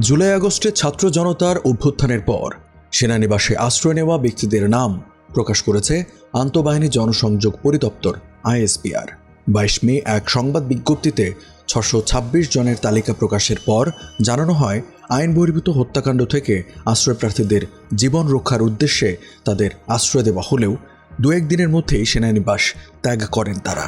জুলাই আগস্টে ছাত্র জনতার অভ্যুত্থানের পর, সেনানিবাসে আশ্রয় নেওয়া ব্যক্তিদের নাম প্রকাশ করেছে আন্তঃবাহিনী জনসংযোগ পরিদপ্তর আইএসপিআর বাইশ মে এক সংবাদ বিজ্ঞপ্তিতে ছশো ছাব্বিশ জনের তালিকা প্রকাশের পর জানানো হয়, আইন বহির্ভূত হত্যাকাণ্ড থেকে আশ্রয় প্রার্থীদের জীবন রক্ষার উদ্দেশ্যে তাদের আশ্রয় দেওয়া হলেও দু এক দিনের মধ্যেই সেনানিবাস ত্যাগ করেন তারা।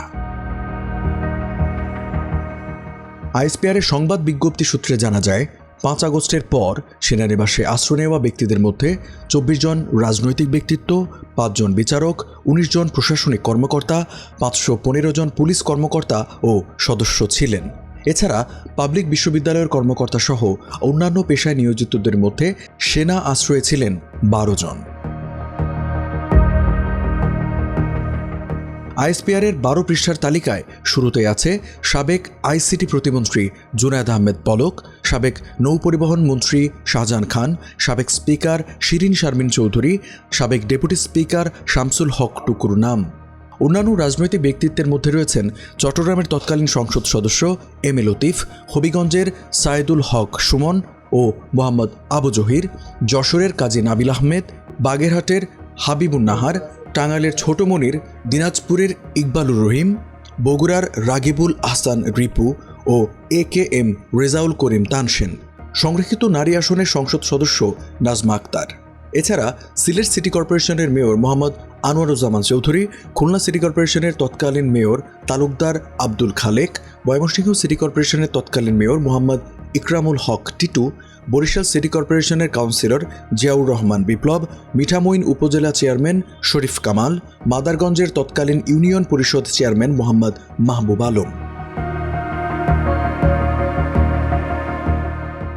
আইএসপিআরের সংবাদ বিজ্ঞপ্তি সূত্রে জানা যায় পাঁচ আগস্টের পর সেনানিবাসে আশ্রয় নেওয়া ব্যক্তিদের মধ্যে চব্বিশ জন রাজনৈতিক ব্যক্তিত্ব পাঁচজন বিচারক, উনিশ জন প্রশাসনিক কর্মকর্তা, পাঁচশো পনেরো জন পুলিশ কর্মকর্তা ও সদস্য ছিলেন। এছাড়া পাবলিক বিশ্ববিদ্যালয়ের কর্মকর্তাসহ অন্যান্য পেশায় নিয়োজিতদের মধ্যে সেনা আশ্রয়ে ছিলেন বারো জন। আইএসপিআরের বারো পৃষ্ঠার তালিকায় শুরুতে আছে সাবেক আইসিটি প্রতিমন্ত্রী জুনায়দ আহমেদ পলক, সাবেক নৌপরিবহন মন্ত্রী শাহজাহান খান, সাবেক স্পিকার শিরিন শারমিন চৌধুরী, সাবেক ডেপুটি স্পিকার শামসুল হক টুকুর নাম। অন্যান্য রাজনৈতিক ব্যক্তিত্বের মধ্যে রয়েছেন চট্টগ্রামের তৎকালীন সংসদ সদস্য এম এ লতিফ, হবিগঞ্জের সায়েদুল হক সুমন ও মোহাম্মদ আবু জহির, যশোরের কাজী নাবিল আহমেদ, বাগেরহাটের হাবিবুন নাহার টাঙ্গাইলের ছোট মনির, দিনাজপুরের ইকবালুর রহিম, বগুড়ার রাগিবুল আহসান রিপু ও A K M Rezaul Karim Tansen. সংরক্ষিত নারী আসনের সংসদ সদস্য নাজমা আক্তার। এছাড়া সিলেট সিটি কর্পোরেশনের মেয়র মোহাম্মদ আনোয়ারুজ্জামান চৌধুরী, খুলনা সিটি কর্পোরেশনের তৎকালীন মেয়র তালুকদার আব্দুল খালেক, ময়মনসিংহ সিটি কর্পোরেশনের তৎকালীন মেয়র মোহাম্মদ ইকরামুল হক টিটু বরিশাল সিটি কর্পোরেশনের কাউন্সিলর জিয়াউর রহমান বিপ্লব, মিঠামইন উপজেলা চেয়ারম্যান শরীফ কামাল, মাদারগঞ্জের তৎকালীন ইউনিয়ন পরিষদ চেয়ারম্যান মোহাম্মদ মাহবুব আলম।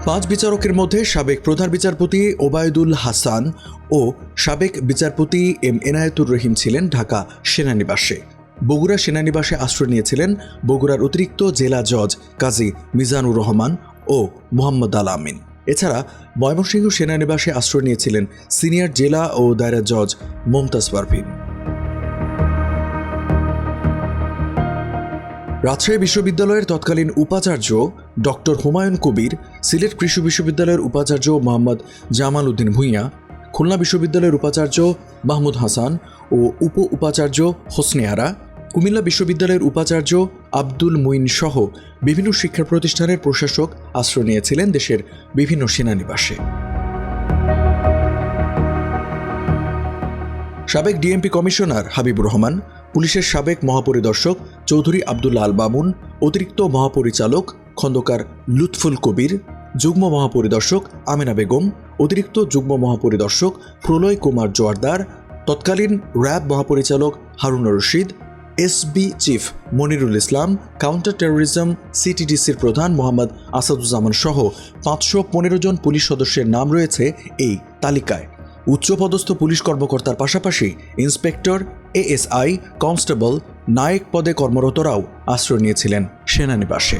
পাঁচ বিচারকের মধ্যে সাবেক প্রধান বিচারপতি ওবায়দুল হাসান ও সাবেক বিচারপতি এম এনায়েতুর রহিম ছিলেন ঢাকা সেনানিবাসে। বগুড়া সেনানিবাসে আশ্রয় নিয়েছিলেন বগুড়ার অতিরিক্ত জেলা জজ কাজী মিজানুর রহমান ও মোহাম্মদ আল আমিন। এছাড়া ময়মনসিংহ সেনানিবাসে আশ্রয় নিয়েছিলেন সিনিয়র জেলা ও দায়রা জজ মমতাজ পারভিন। রাজশাহী বিশ্ববিদ্যালয়ের তৎকালীন উপাচার্য ডক্টর হুমায়ুন কবির, সিলেট কৃষি বিশ্ববিদ্যালয়ের উপাচার্য মোহাম্মদ জামাল উদ্দিন ভূঁইয়া, খুলনা বিশ্ববিদ্যালয়ের উপাচার্য মাহমুদ হাসান ও উপ উপাচার্য হোসনে আরা, কুমিল্লা বিশ্ববিদ্যালয়ের উপাচার্য আব্দুল মুইন সহ বিভিন্ন শিক্ষা প্রতিষ্ঠানের প্রশাসক আশ্রয় নিয়েছিলেন দেশের বিভিন্ন সেনানিবাসে। সাবেক ডিএমপি কমিশনার হাবিবুর রহমান, পুলিশের সাবেক মহাপরিদর্শক চৌধুরী আবদুল্লা আল বামুন, অতিরিক্ত মহাপরিচালক খন্দকার লুৎফুল কবির, যুগ্ম মহাপরিদর্শক আমেনা বেগম, অতিরিক্ত যুগ্ম মহাপরিদর্শক প্রলয় কুমার জোয়ারদার, তৎকালীন র্যাব মহাপরিচালক Harun Rashid SB chief Monirul Islam, counter terrorism সিটিডিসির প্রধান মোহাম্মদ আসাদুজ্জামান সহ পাঁচশো পনেরো জন পুলিশ সদস্যের নাম রয়েছে এই তালিকায়। উচ্চপদস্থ পুলিশ কর্মকর্তার পাশাপাশি ইন্সপেক্টর, এএসআই, কনস্টেবল, নায়ক পদে কর্মরতরাও আশ্রয় নিয়েছিলেন সেনানিবাসে।